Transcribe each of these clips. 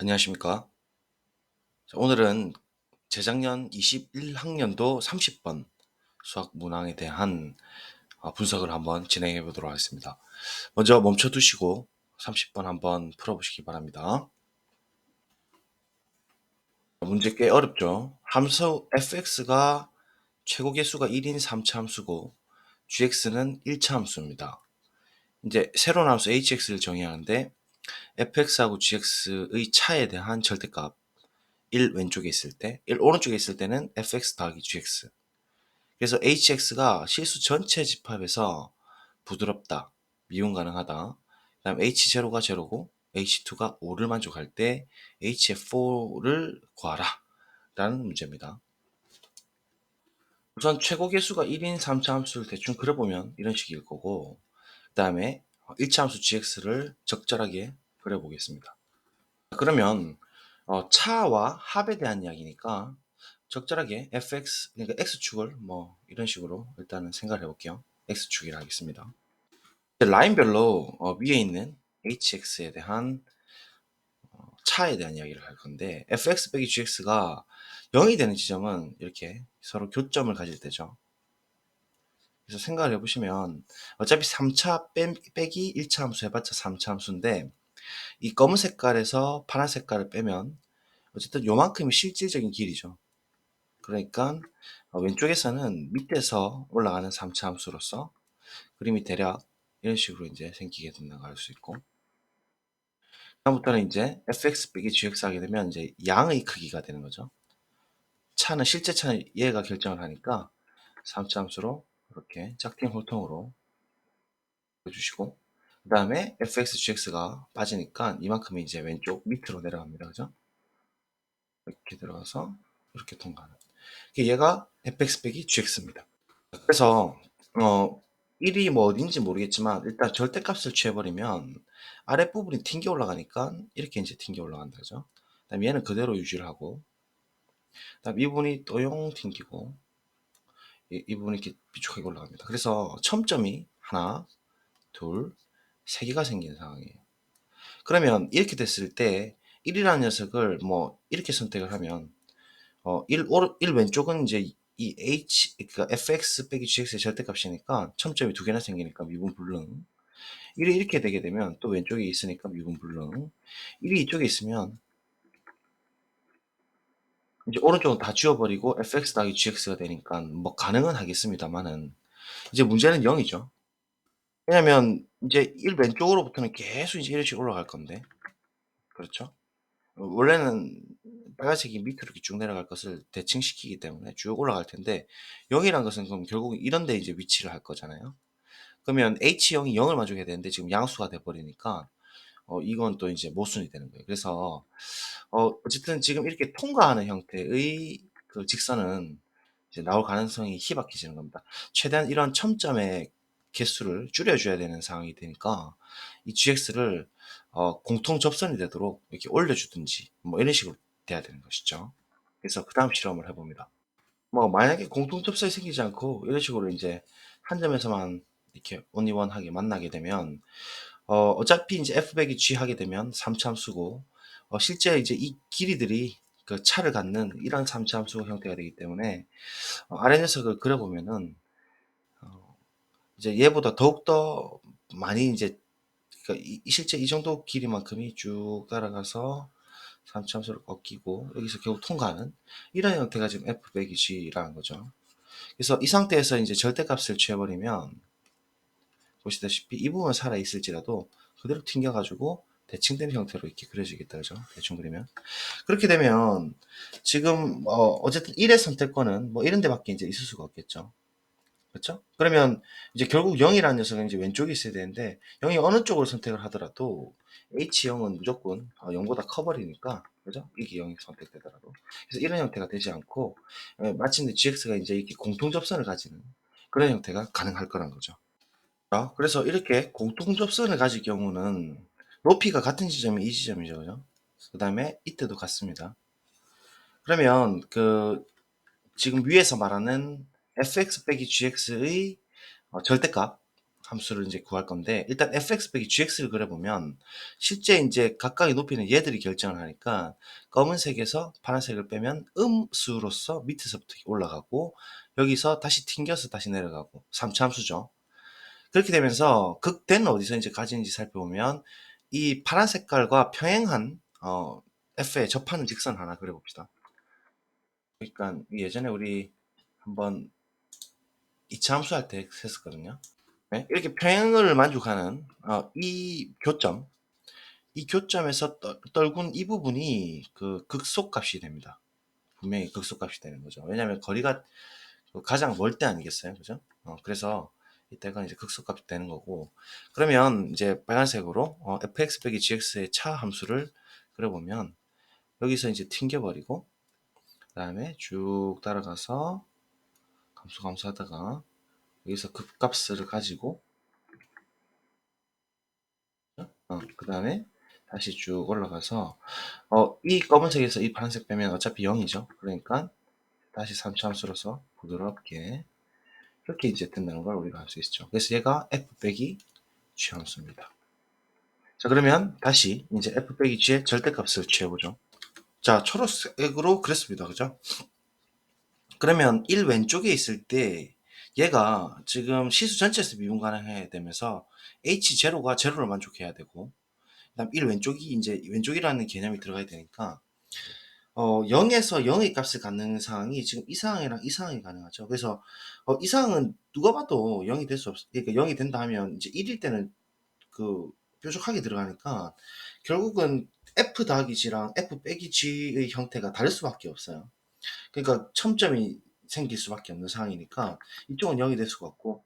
안녕하십니까. 자, 오늘은 재작년 21학년도 30번 수학 문항에 대한 어, 분석을 한번 진행해 보도록 하겠습니다. 먼저 멈춰 두시고 30번 한번 풀어 보시기 바랍니다. 문제 꽤 어렵죠. 함수 fx가 최고 개수가 1인 3차 함수고 gx는 1차 함수입니다. 이제 새로운 함수 hx를 정의하는데 fx하고 gx의 차에 대한 절대값 1 왼쪽에 있을 때, 1 오른쪽에 있을 때는 fx 더하기 gx. 그래서 hx가 실수 전체 집합에서 부드럽다, 미분 가능하다. 그 다음 h0가 0고 h2가 5를 만족할 때 hf4를 구하라. 라는 문제입니다. 우선 최고 개수가 1인 3차 함수를 대충 그려보면 이런 식일 거고 그 다음에 1차 함수 gx를 적절하게 그려보겠습니다. 그러면 어, 차와 합에 대한 이야기니까 적절하게 fx 그러니까 x축을 뭐 이런 식으로 일단은 생각을 해볼게요. x축이라 하겠습니다. 라인별로 어, 위에 있는 hx에 대한 어, 차에 대한 이야기를 할 건데 fx 빼기 gx가 0이 되는 지점은 이렇게 서로 교점을 가질 때죠. 그래서 생각을 해보시면 어차피 3차 빼기 1차 함수 해봤자 3차 함수인데 이 검은 색깔에서 파란 색깔을 빼면 어쨌든 요만큼이 실질적인 길이죠. 그러니까 어, 왼쪽에서는 밑에서 올라가는 3차 함수로서 그림이 대략 이런 식으로 이제 생기게 된다고 할 수 있고 다음부터는 이제 fx 빼기 gx 하게 되면 이제 양의 크기가 되는 거죠. 차는 실제 차는 얘가 결정을 하니까 3차 함수로 이렇게 짝퉁 홀통으로 해주시고 그 다음에 fx, gx가 빠지니까 이만큼이 이제 왼쪽 밑으로 내려갑니다. 그죠? 이렇게 들어가서 이렇게 통과하는. 얘가 fx 빼기 gx입니다. 그래서 어 1이 뭐 어딘지 모르겠지만 일단 절대값을 취해버리면 아랫부분이 튕겨 올라가니까 이렇게 이제 튕겨 올라간다. 그죠? 그 다음 얘는 그대로 유지를 하고 그 다음 이 부분이 또용 튕기고 이, 이 부분이 이렇게 비축하게 올라갑니다. 그래서 첨점이 하나, 둘, 세 개가 생기는 상황이에요. 그러면 이렇게 됐을 때 1이라는 녀석을 뭐 이렇게 선택을 하면 어 1, 1 왼쪽은 이제 이 h 그러니까 fx 빼기 gx의 절대값이니까 첨점이 두 개나 생기니까 미분 불능 1이 이렇게 되게 되면 또 왼쪽에 있으니까 미분 불능 1이 이쪽에 있으면 이제 오른쪽은 다 지워버리고 fx 더하기 gx가 되니까 뭐 가능은 하겠습니다만은 이제 문제는 0이죠. 왜냐면 이제 1 왼쪽으로부터는 계속 이제 이렇게 올라갈 건데 그렇죠? 원래는 빨간색이 밑으로 이렇게 쭉 내려갈 것을 대칭시키기 때문에 쭉 올라갈 텐데 0이란 것은 그럼 결국 이런 데 이제 위치를 할 거잖아요. 그러면 H0이 0을 만족해야 되는데 지금 양수가 돼 버리니까 어 이건 또 이제 모순이 되는 거예요. 그래서 어 어쨌든 지금 이렇게 통과하는 형태의 그 직선은 이제 나올 가능성이 희박해지는 겁니다. 최대한 이런 첨점의 개수를 줄여줘야 되는 상황이 되니까 이 gx를 어, 공통 접선이 되도록 이렇게 올려주든지 뭐 이런 식으로 돼야 되는 것이죠. 그래서 그 다음 실험을 해봅니다. 뭐 만약에 공통 접선이 생기지 않고 이런 식으로 이제 한 점에서만 이렇게 온리원하게 만나게 되면 어, 어차피 이제 f 백이 g 하게 되면 3참수고 어, 실제 이제 이 길이들이 그 차를 갖는 이런 3참수 형태가 되기 때문에 어, 아래 녀석을 그려보면은 어, 이제 얘보다 더욱더 많이 이제 그러니까 이, 실제 이 정도 길이만큼이 쭉 따라가서 3참수를 꺾이고 여기서 결국 통과하는 이런 형태가 지금 f 백이 g라는 거죠. 그래서 이 상태에서 이제 절대값을 취해버리면 보시다시피 이 부분 살아 있을지라도 그대로 튕겨가지고 대칭된 형태로 이렇게 그려지겠다 그죠? 대충 그리면. 그렇게 되면 지금 어 어쨌든 1의 선택권은 뭐 이런 데밖에 이제 있을 수가 없겠죠 그렇죠 그러면 이제 결국 0이라는 녀석은 이제 왼쪽에 있어야 되는데 0이 어느 쪽을 선택을 하더라도 H0은 무조건 0보다 어, 커버리니까 그죠 이게 0이 선택되더라도 그래서 이런 형태가 되지 않고 예, 마침내 GX가 이제 이렇게 공통 접선을 가지는 그런 형태가 가능할 거란 거죠 그래서 이렇게 공통 접선을 가질 경우는 높이가 같은 지점이 이 지점이죠. 그죠? 그 다음에 이때도 같습니다. 그러면 그 지금 위에서 말하는 fx 빼기 gx의 어, 절대값 함수를 이제 구할 건데 일단 fx 빼기 gx를 그려보면 실제 이제 각각의 높이는 얘들이 결정을 하니까 검은색에서 파란색을 빼면 음수로서 밑에서부터 올라가고 여기서 다시 튕겨서 다시 내려가고 3차 함수죠. 그렇게 되면서 극대는 어디서 이제 가지는지 살펴보면 이 파란 색깔과 평행한 어, f에 접하는 직선 하나 그려봅시다. 그러니까 예전에 우리 한번 2차 함수 할 때 했었거든요. 네? 이렇게 평행을 만족하는 어, 이 교점, 이 교점에서 떨, 떨군 이 부분이 그 극속값이 됩니다. 분명히 극속값이 되는 거죠. 왜냐하면 거리가 가장 멀 때 아니겠어요, 그죠? 어, 그래서 이때가 이제 극속값이 되는 거고 그러면 이제 빨간색으로 어, fx 빼기 gx의 차 함수를 그려보면 여기서 이제 튕겨버리고 그 다음에 쭉 따라가서 감수 감수 하다가 여기서 극값을 가지고 어, 그 다음에 다시 쭉 올라가서 어, 이 검은색에서 이 파란색 빼면 어차피 0이죠. 그러니까 다시 3차 함수로서 부드럽게 이렇게 이제 된다는 걸 우리가 알 수 있죠. 그래서 얘가 f 빼기 g 함수입니다. 자 그러면 다시 이제 f 빼기 g의 절대값을 취해보죠. 자 초록색으로 그랬습니다. 그죠? 그러면 1 왼쪽에 있을 때 얘가 지금 시수 전체에서 미분 가능해야 되면서 h0가 제로를 만족해야 되고 그다음 1 왼쪽이 이제 왼쪽이라는 개념이 들어가야 되니까 어 0에서 0의 값을 갖는 상황이 지금 이 상황이랑 이 상황이 가능하죠. 그래서 어, 이 상황은 누가 봐도 0이 될 수 없, 그러니까 0이 된다 하면 이제 1일 때는 그 뾰족하게 들어가니까 결국은 f 더하기 g랑 f 빼기 g의 형태가 다를 수밖에 없어요. 그러니까 첨점이 생길 수밖에 없는 상황이니까 이쪽은 0이 될 수가 없고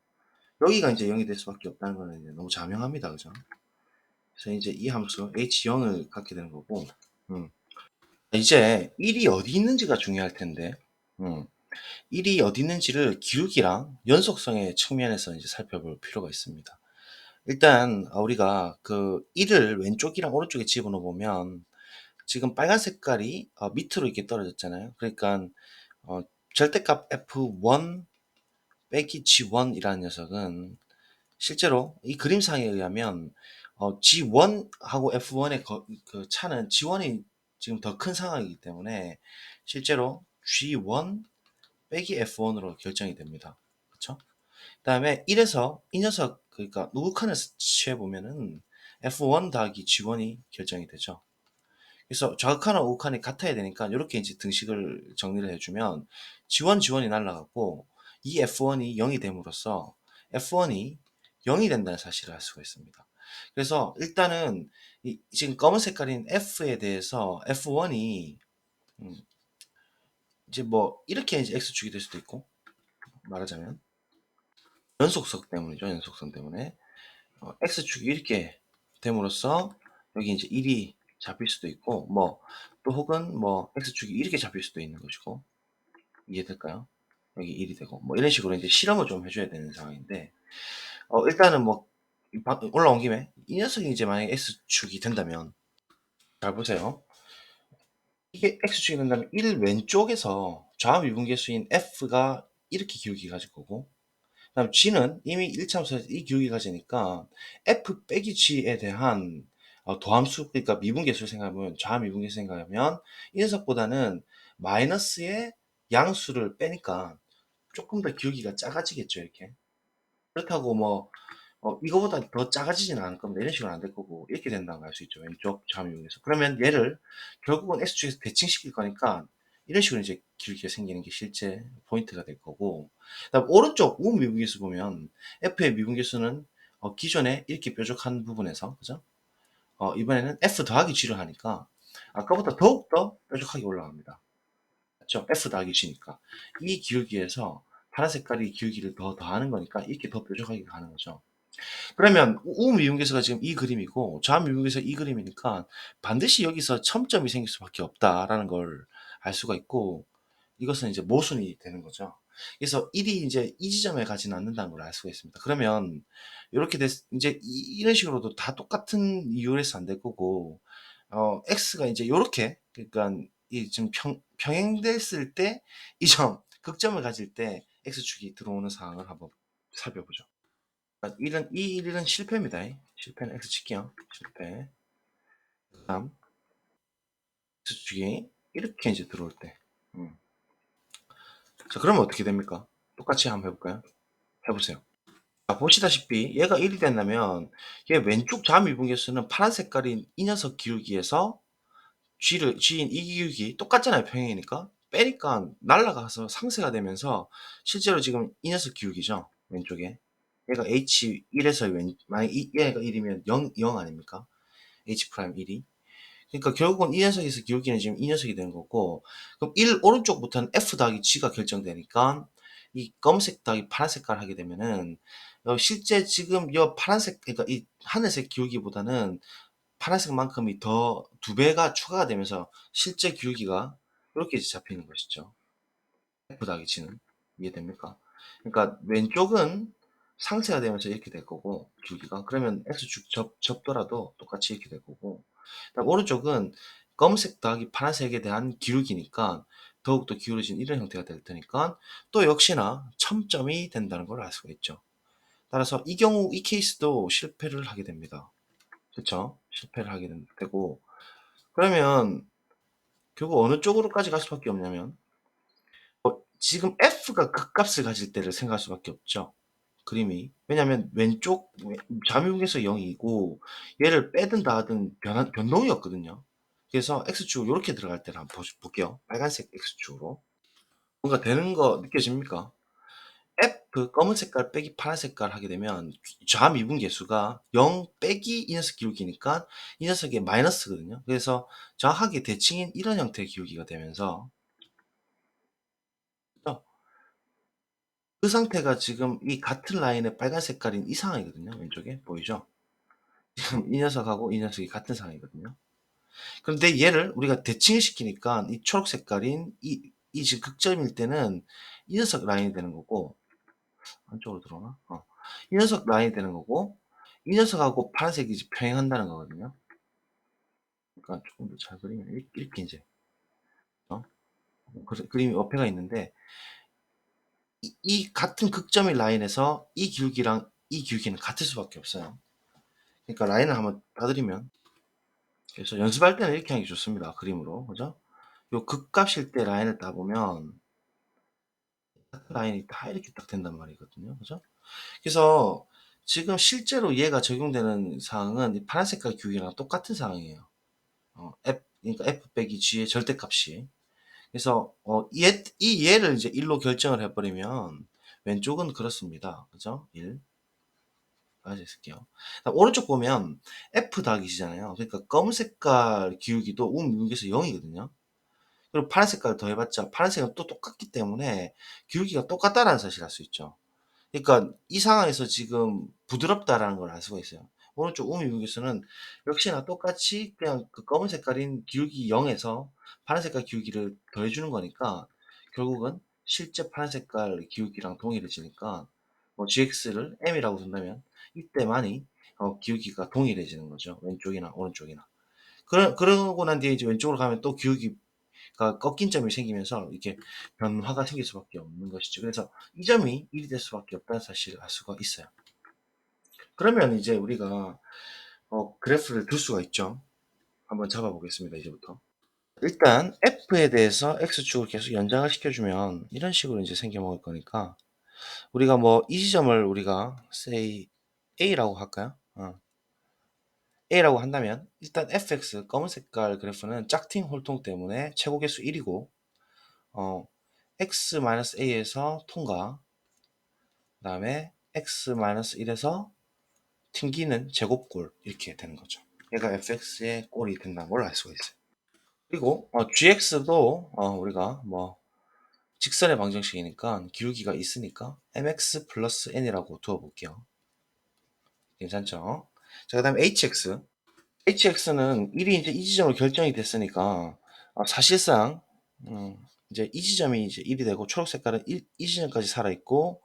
여기가 이제 0이 될 수밖에 없다는 거는 이제 너무 자명합니다. 그죠? 그래서 이제 이 함수 h0을 갖게 되는 거고 음. 이제 1이 어디 있는지가 중요할 텐데 음. 1이 어디 있는지를 기울기랑 연속성의 측면에서 이제 살펴볼 필요가 있습니다. 일단 우리가 그 1을 왼쪽이랑 오른쪽에 집어넣어 보면 지금 빨간 색깔이 어, 밑으로 이렇게 떨어졌잖아요. 그러니까 어, 절대값 f1 빼기 g1이라는 녀석은 실제로 이 그림상에 의하면 어, g1하고 f1의 거, 그 차는 g1이 지금 더 큰 상황이기 때문에 실제로 g1 빼기 f1으로 결정이 됩니다. 그렇죠? 그다음에 1에서 이 녀석 그러니까 누구 칸을 취해 보면은 f1 더하기 g1이 결정이 되죠. 그래서 좌극한과 우극한이 같아야 되니까 이렇게 이제 등식을 정리를 해주면 G1, G1이 날라가고 이 F1이 0이 됨으로써 F1이 0이 된다는 사실을 알 수가 있습니다. 그래서 일단은 이 지금 검은 색깔인 F에 대해서 F1이 음 이제 뭐 이렇게 이제 X축이 될 수도 있고 말하자면 연속성 때문이죠. 연속성 때문에 어, X축이 이렇게 됨으로써 여기 이제 1이 잡힐 수도 있고 뭐 또 혹은 뭐 x축이 이렇게 잡힐 수도 있는 것이고 이해될까요? 여기 1이 되고 뭐 이런 식으로 이제 실험을 좀 해줘야 되는 상황인데 어 일단은 뭐 올라온 김에 이 녀석이 이제 만약에 x축이 된다면 잘 보세요 이게 x축이 된다면 1 왼쪽에서 좌미분계수인 f가 이렇게 기울기 가질 거고 그다음 g는 이미 1차함수에서 이 기울기 가지니까 f 빼기 g에 대한 어, 도함수 그러니까? 미분계수를 생각하면 좌 미분계수 생각하면 이 녀석보다는 마이너스의 양수를 빼니까 조금 더 기울기가 작아지겠죠 이렇게. 그렇다고 뭐 어, 이거보다 더 작아지지는 않을 겁니다. 이런 식으로 안 될 거고. 이렇게 걸알수 있죠 왼쪽 좌미분계수. 그러면 얘를 결국은 x축에서 대칭시킬 거니까 이런 식으로 이제 기울기가 생기는 게 실제 포인트가 될 거고. 그다음 오른쪽 우미분계수 보면 f의 미분계수는 어, 기존에 이렇게 뾰족한 부분에서 그죠 어, 이번에는 F 더하기 G를 하니까 아까보다 더욱더 뾰족하게 올라갑니다. 맞죠? F 더하기 G니까. 이 기울기에서 파란 색깔이 기울기를 더 더하는 거니까 이렇게 더 뾰족하게 가는 거죠. 그러면 우미분계수가 지금 이 그림이고 좌미분계수 이 그림이니까 반드시 여기서 첨점이 생길 수밖에 없다라는 걸 알 수가 있고 이것은 이제 모순이 되는 거죠. 그래서 1이 이제 이 지점에 가지는 않는다는 걸 알 수가 있습니다. 그러면 이렇게 됐, 이제 이, 런 식으로도 다 똑같은 이유에서 안 될 거고, 어, x가 이제 이렇게, 그러니까 이 지금 평, 평행됐을 때 이 점, 극점을 가질 때 x축이 들어오는 상황을 한번 살펴보죠. 아 1은 이 1은 실패입니다. 실패는 X 칠게요. 실패. 그 다음 X축이 이렇게 이제 들어올 때. 음. 자, 그러면 어떻게 됩니까? 똑같이 한번 해볼까요? 해보세요. 자, 보시다시피 얘가 1이 된다면 얘 왼쪽 잠미분 개수는 파란 색깔인 이 녀석 기울기에서 G를 G인 이 기울기 똑같잖아요. 평행이니까. 빼니까 날아가서 상쇄가 되면서 실제로 지금 이 녀석 기울기죠. 왼쪽에. 얘가 H1에서 왼, 만약 이, 얘가 1이면 0, 0 아닙니까? H 프라임 1이. 그러니까 결국은 이 녀석에서 기울기는 지금 이 녀석이 되는 거고, 그럼 1 오른쪽부터는 F 더하기 G가 결정되니까 이 검은색 더하기 파란색깔 하게 되면은 어, 실제 지금 이 파란색, 그러니까 이 하늘색 기울기보다는 파란색만큼이 더 두 배가 추가가 되면서 실제 기울기가 이렇게 잡히는 것이죠. F 더하기 G는 이해됩니까? 그러니까 왼쪽은 상쇄가 되면서 이렇게 될 거고 기울기가 그러면 X축 접, 접더라도 똑같이 이렇게 될 거고 오른쪽은 검은색 더하기 파란색에 대한 기울기니까 더욱더 기울어진 이런 형태가 될 테니까 또 역시나 첨점이 된다는 걸 알 수가 있죠. 따라서 이 경우 이 케이스도 실패를 하게 됩니다. 그렇죠? 실패를 하게 되고 그러면 결국 어느 쪽으로까지 갈 수밖에 없냐면 어, 지금 F가 극값을 가질 때를 생각할 수밖에 없죠. 그림이 왜냐하면 왼쪽 잠유에서 0이고 얘를 빼든다 하든 변한, 변동이었거든요. 그래서 X축 이렇게 들어갈 때를 한번 볼게요. 빨간색 X축으로 뭔가 되는 거 느껴집니까? F 검은 색깔 빼기 파란 색깔 하게 되면 좌미분 계수가 0 빼기 이 녀석 기울기니까 이 녀석의 마이너스거든요. 그래서 정확하게 대칭인 이런 형태의 기울기가 되면서 그 상태가 지금 이 같은 라인의 빨간 색깔인 이 상황이거든요. 왼쪽에 보이죠? 지금 이 녀석하고 이 녀석이 같은 상황이거든요. 그런데 얘를 우리가 대칭을 시키니까 이 초록 색깔인 이, 이 지금 극점일 때는 이 녀석 라인이 되는 거고 안쪽으로 들어오나? 어. 이 녀석 라인이 되는 거고 이 녀석하고 파란색이 평행한다는 거거든요. 그러니까 조금 더 잘 그리면 이렇게, 이제 어? 그, 그림이 어폐가 있는데 이, 이 같은 극점의 라인에서 이 기울기랑 이 기울기는 같을 수밖에 없어요. 그러니까 라인을 한번 따드리면 그래서 연습할 때는 이렇게 하는 게 좋습니다. 그림으로 그죠? 요 극값일 때 라인을 따보면 라인이 다 이렇게 딱 된단 말이거든요. 그죠? 그래서 지금 실제로 얘가 적용되는 상황은 파란 색깔 기울기랑 똑같은 상황이에요. 어, F, 그러니까 F 빼기 G의 절대값이. 그래서 어, 얘, 이 얘를 이제 1로 결정을 해버리면 왼쪽은 그렇습니다. 그죠? 1. 까지 쓸게요. 오른쪽 보면 F G잖아요. 그러니까 검은 색깔 기울기도 우미국에서 0이거든요. 그리고 파란 색깔을 더해봤자 파란색은 또 똑같기 때문에 기울기가 똑같다라는 사실을 알수 있죠. 그러니까 이 상황에서 지금 부드럽다라는 걸 알 수가 있어요. 오른쪽 우미국에서는 역시나 똑같이 그냥 그 검은 색깔인 기울기 0에서 파란 색깔 기울기를 더해주는 거니까 결국은 실제 파란 색깔 기울기랑 동일해지니까 뭐 gx를 m이라고 둔다면 이때만이 어, 기울기가 동일해지는 거죠. 왼쪽이나 오른쪽이나. 그러, 그러고 난 뒤에 이제 왼쪽으로 가면 또 기울기가 꺾인 점이 생기면서 이렇게 변화가 생길 수밖에 없는 것이죠. 그래서 이 점이 1이 될 수밖에 없다는 사실을 알 수가 있어요. 그러면 이제 우리가 어, 그래프를 둘 수가 있죠. 한번 잡아보겠습니다. 이제부터. 일단 F에 대해서 X축을 계속 연장을 시켜주면 이런 식으로 이제 생겨 먹을 거니까 우리가 뭐 이 지점을 우리가 say A라고 할까요? 어. A라고 한다면 일단 fx 검은 색깔 그래프는 짝팅 홀통 때문에 최고 개수 1이고 어, x-a에서 통과 그 다음에 x-1에서 튕기는 제곱골 이렇게 되는 거죠. 얘가 fx의 꼴이 된다는 걸알 수가 있어요. 그리고 어, gx도 어, 우리가 뭐 직선의 방정식이니까 기울기가 있으니까 mx 플러스 n이라고 두어 볼게요. 괜찮죠? 자, 그 다음에 hx. hx는 1이 이제 이 지점으로 결정이 됐으니까 어, 사실상 음, 이제 이 지점이 이제 1이 되고 초록 색깔은 1, 이 지점까지 살아 있고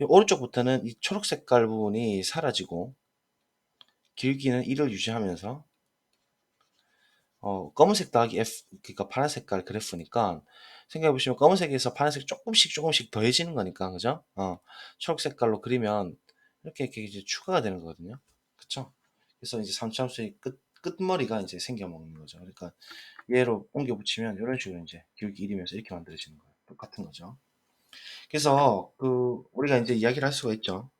오른쪽부터는 이 초록 색깔 부분이 사라지고 길기는 1을 유지하면서 어, 검은색 더하기 F, 그러니까 파란 색깔 그래프니까 생각해 보시면 검은색에서 파란색 조금씩 조금씩 더해지는 거니까 그죠? 어, 초록 색깔로 그리면 이렇게 이렇게 이제 추가가 되는 거거든요. 그쵸? 그래서 이제 3차 함수의 끝 끝머리가 이제 생겨 먹는 거죠. 그러니까 얘로 옮겨 붙이면 이런 식으로 이제 기울기 1이면서 이렇게 만들어지는 거예요. 똑같은 거죠. 그래서 그 우리가 이제 이야기를 할 수가 있죠.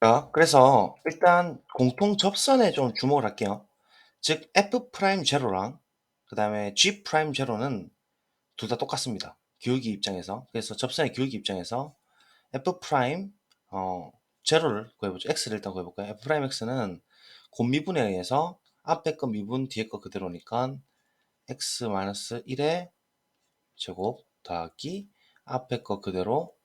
자, 그래서 일단 공통 접선에 좀 주목을 할게요. 즉 f 제로랑 그 다음에 g 프라임 제로는 둘 다 똑같습니다. 기울기 입장에서. 그래서 접선의 기울기 입장에서 f 어 제로를 구해보죠. x를 일단 구해볼까요? f 프라임 x는 곱미분에 의해서 앞에 거 미분 뒤에 거 그대로니까 x 마이너스 1의 제곱 더하기 앞에 거 그대로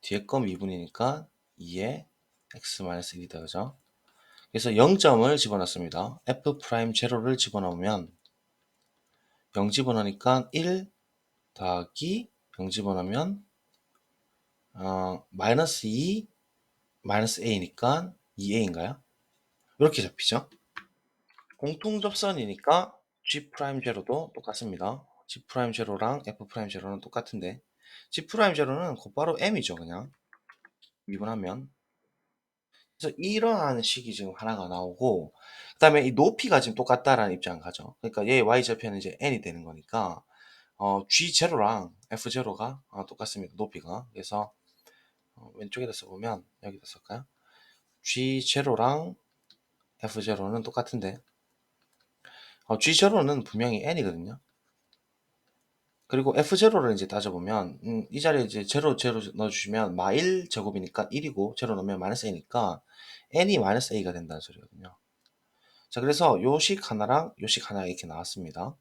뒤에 거 미분이니까 2의 x 마이너스 1이다 그죠? 그래서 0점을 집어넣습니다. f 프라임 제로를 집어넣으면 0 집어넣으니까 1 더하기 0 집어넣으면 어, 마이너스 2 마이너스 a니까 2a인가요? 이렇게 잡히죠. 공통 접선이니까 g 프라임 제로도 똑같습니다. g 프라임 제로랑 f 프라임 제로는 똑같은데 g 프라임 제로는 곧바로 m이죠 그냥 미분하면 그래서 이러한 식이 지금 하나가 나오고 그 다음에 이 높이가 지금 똑같다라는 입장 가죠. 그러니까 얘 y절편은 이제 n이 되는 거니까 어, g0랑 f0가 어, 똑같습니다 높이가. 그래서 어, 왼쪽에다 써보면 여기다 쓸까요? g0랑 f0는 똑같은데 어, g0는 분명히 n이거든요 그리고 f0를 이제 따져보면 음, 이 자리에 이제 0, 0 넣어주시면 마 1 제곱이니까 1이고 0 넣으면 마이너스 a니까 n이 마이너스 a가 된다는 소리거든요. 자 그래서 요식 하나랑 요식 하나 이렇게 나왔습니다.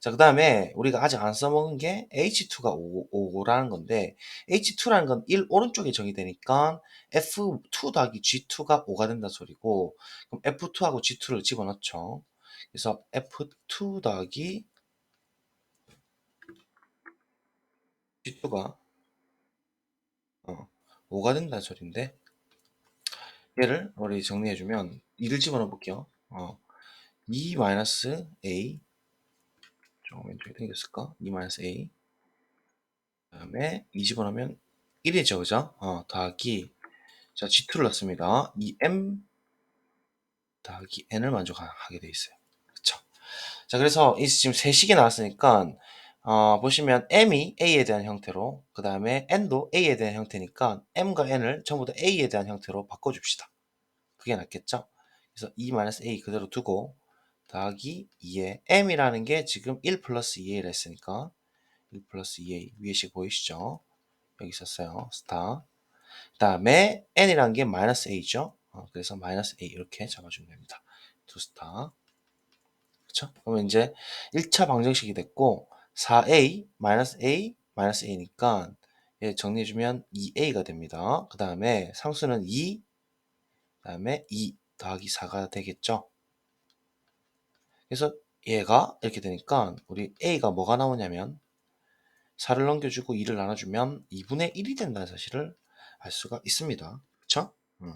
자 그 다음에 우리가 아직 안 써먹은 게 h2가 5, 라는 건데 h2라는 건 1 오른쪽에 정의되니까 f2 더하기 g2가 5가 된다는 소리고 그럼 f2하고 g2를 집어넣죠. 그래서 f2 더하기 g2가 어, 5가 된다는 소리인데 얘를 우리 정리해주면 2를 집어넣어 볼게요. 어, 2 마이너스 a 조금 왼쪽에 당겼을까? 2 마이너스 a 그 다음에 2 집어넣으면 1이죠, 그죠? 어, 더하기 자 g2를 넣습니다. 2m 더하기 n을 만족하게 돼 있어요. 그쵸? 자 그래서 이 지금 세 식이 나왔으니까 어, 보시면 m이 a에 대한 형태로 그 다음에 n도 a에 대한 형태니까 m과 n을 전부 다 a에 대한 형태로 바꿔줍시다. 그게 낫겠죠? 그래서 2-a 그대로 두고 더하기 2에 m이라는 게 지금 1 플러스 2a를 했으니까 1 플러스 2a 위에식 보이시죠? 여기 있었어요. 스타 그 다음에 n이라는 게 마이너스 a죠. 어, 그래서 마이너스 a 이렇게 잡아주면 됩니다. 두 스타 그쵸? 그러면 이제 1차 방정식이 됐고 4a 마이너스 a 마이너스 a니까 얘 정리해주면 2a가 됩니다. 그 다음에 상수는 2, 그 다음에 2 더하기 4가 되겠죠. 그래서 얘가 이렇게 되니까 우리 a가 뭐가 나오냐면 4를 넘겨주고 2를 나눠주면 2분의 1이 된다는 사실을 알 수가 있습니다. 그쵸? 음.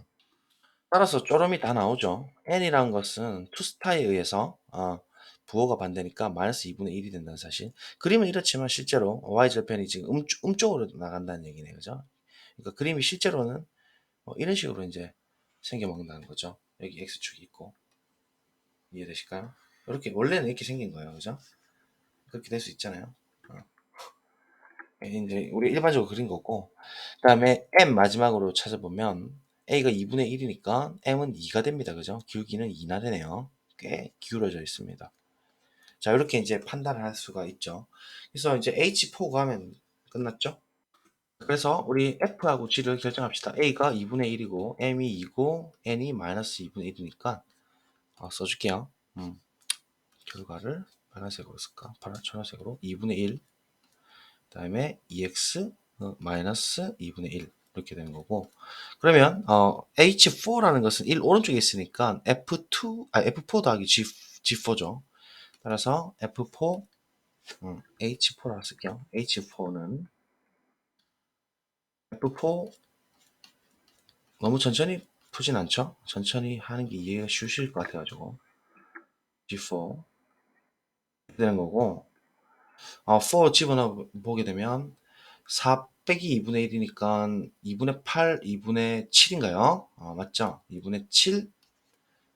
따라서 쪼름이 다 나오죠. n이라는 것은 투스타에 의해서 어, 부호가 반대니까 마이너스 2분의 1이 된다는 사실. 그림은 이렇지만 실제로 y절편이 지금 음, 음쪽으로 나간다는 얘기네. 그죠? 그러니까 그림이 실제로는 뭐 이런 식으로 이제 생겨먹는다는 거죠. 여기 x축이 있고. 이해되실까요? 이렇게, 원래는 이렇게 생긴 거예요. 그죠? 그렇게 될 수 있잖아요. 어. 이제 우리 일반적으로 그린 거고. 그 다음에 m 마지막으로 찾아보면 a가 2분의 1이니까 m은 2가 됩니다. 그죠? 기울기는 2나 되네요. 꽤 기울어져 있습니다. 자, 이렇게 이제 판단을 할 수가 있죠. 그래서 이제 H4 가면 끝났죠? 그래서 우리 F하고 G를 결정합시다. A가 2분의 1이고, M이 2고, N이 마이너스 2분의 1이니까, 어, 써줄게요. 음, 결과를 파란색으로 쓸까? 파란, 초록색으로 2분의 1. 그 다음에 2x 어, 마이너스 2분의 1. 이렇게 되는 거고. 그러면, 어, H4라는 것은 1 오른쪽에 있으니까 F2, 아, F4 더하기 G, G4죠. 따라서 F4, 음, H4라고 쓸게요. H4는 F4 너무 천천히 푸진 않죠? 천천히 하는 게 이해가 쉬우실 것 같아가지고 G4 되는 거고 어, 4 집어넣어 보게 되면 4 빼기 2분의 1이니까 2분의 8, 2분의 7인가요? 어, 맞죠? 2분의 7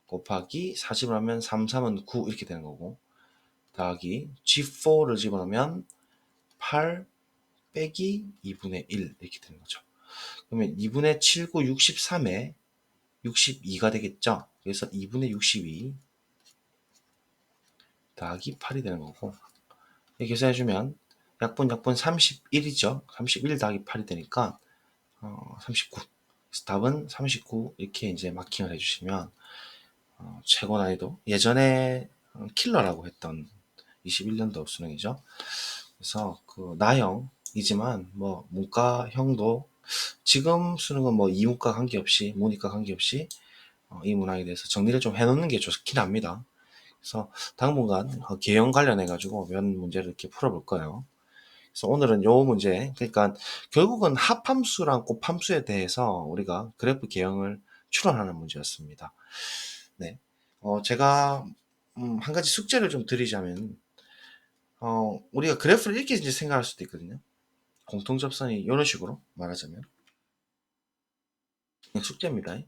곱하기 40을 하면 3, 3은 9 이렇게 되는 거고 더하기 G4를 집어넣으면 8 빼기 2분의 1 이렇게 되는 거죠. 그러면 2분의 7, 9, 63에 62가 되겠죠? 그래서 2분의 62 더하기 8이 되는 거고 계산해주면 약분 약분 31이죠. 31 더하기 8이 되니까 어, 39. 그래서 답은 39 이렇게 이제 마킹을 해주시면 어, 최고 난이도 예전에 어, 킬러라고 했던 21년도 수능이죠. 그래서 그 나형이지만 뭐 문과형도 지금 수능은 뭐 이문과 관계없이 문이과 관계없이 어, 이 문항에 대해서 정리를 좀 해놓는 게 좋긴 합니다. 그래서 당분간 어, 개형 관련해 가지고 몇 문제를 이렇게 풀어볼 거예요. 그래서 오늘은 요 문제 그러니까 결국은 합함수랑 곱함수에 대해서 우리가 그래프 개형을 추론하는 문제였습니다. 네, 어, 제가 음, 한 가지 숙제를 좀 드리자면 어, 우리가 그래프를 이렇게 이제 생각할 수도 있거든요. 공통접선이 이런 식으로 말하자면 숙제입니다.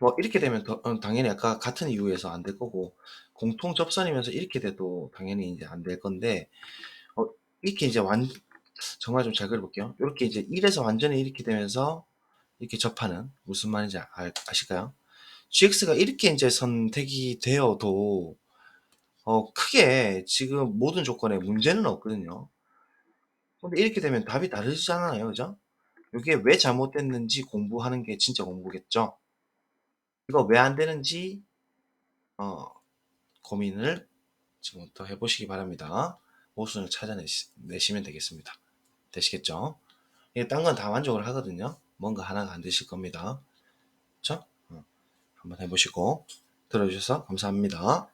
뭐 이렇게 되면 더, 어, 당연히 아까 같은 이유에서 안 될 거고 공통접선이면서 이렇게 돼도 당연히 이제 안 될 건데 어, 이렇게 이제 완 정말 좀 잘 그려볼게요. 이렇게 이제 1에서 완전히 이렇게 되면서 이렇게 접하는 무슨 말인지 아, 아실까요? gx가 이렇게 이제 선택이 되어도 어, 크게 지금 모든 조건에 문제는 없거든요. 근데 이렇게 되면 답이 다르잖아요. 그죠? 이게 왜 잘못됐는지 공부하는 게 진짜 공부겠죠? 이거 왜 안 되는지 어, 고민을 지금부터 해보시기 바랍니다. 모순을 찾아내시면 되겠습니다. 되시겠죠? 이게 딴 건 다 만족을 하거든요. 뭔가 하나가 안 되실 겁니다. 어, 한번 해보시고 들어주셔서 감사합니다.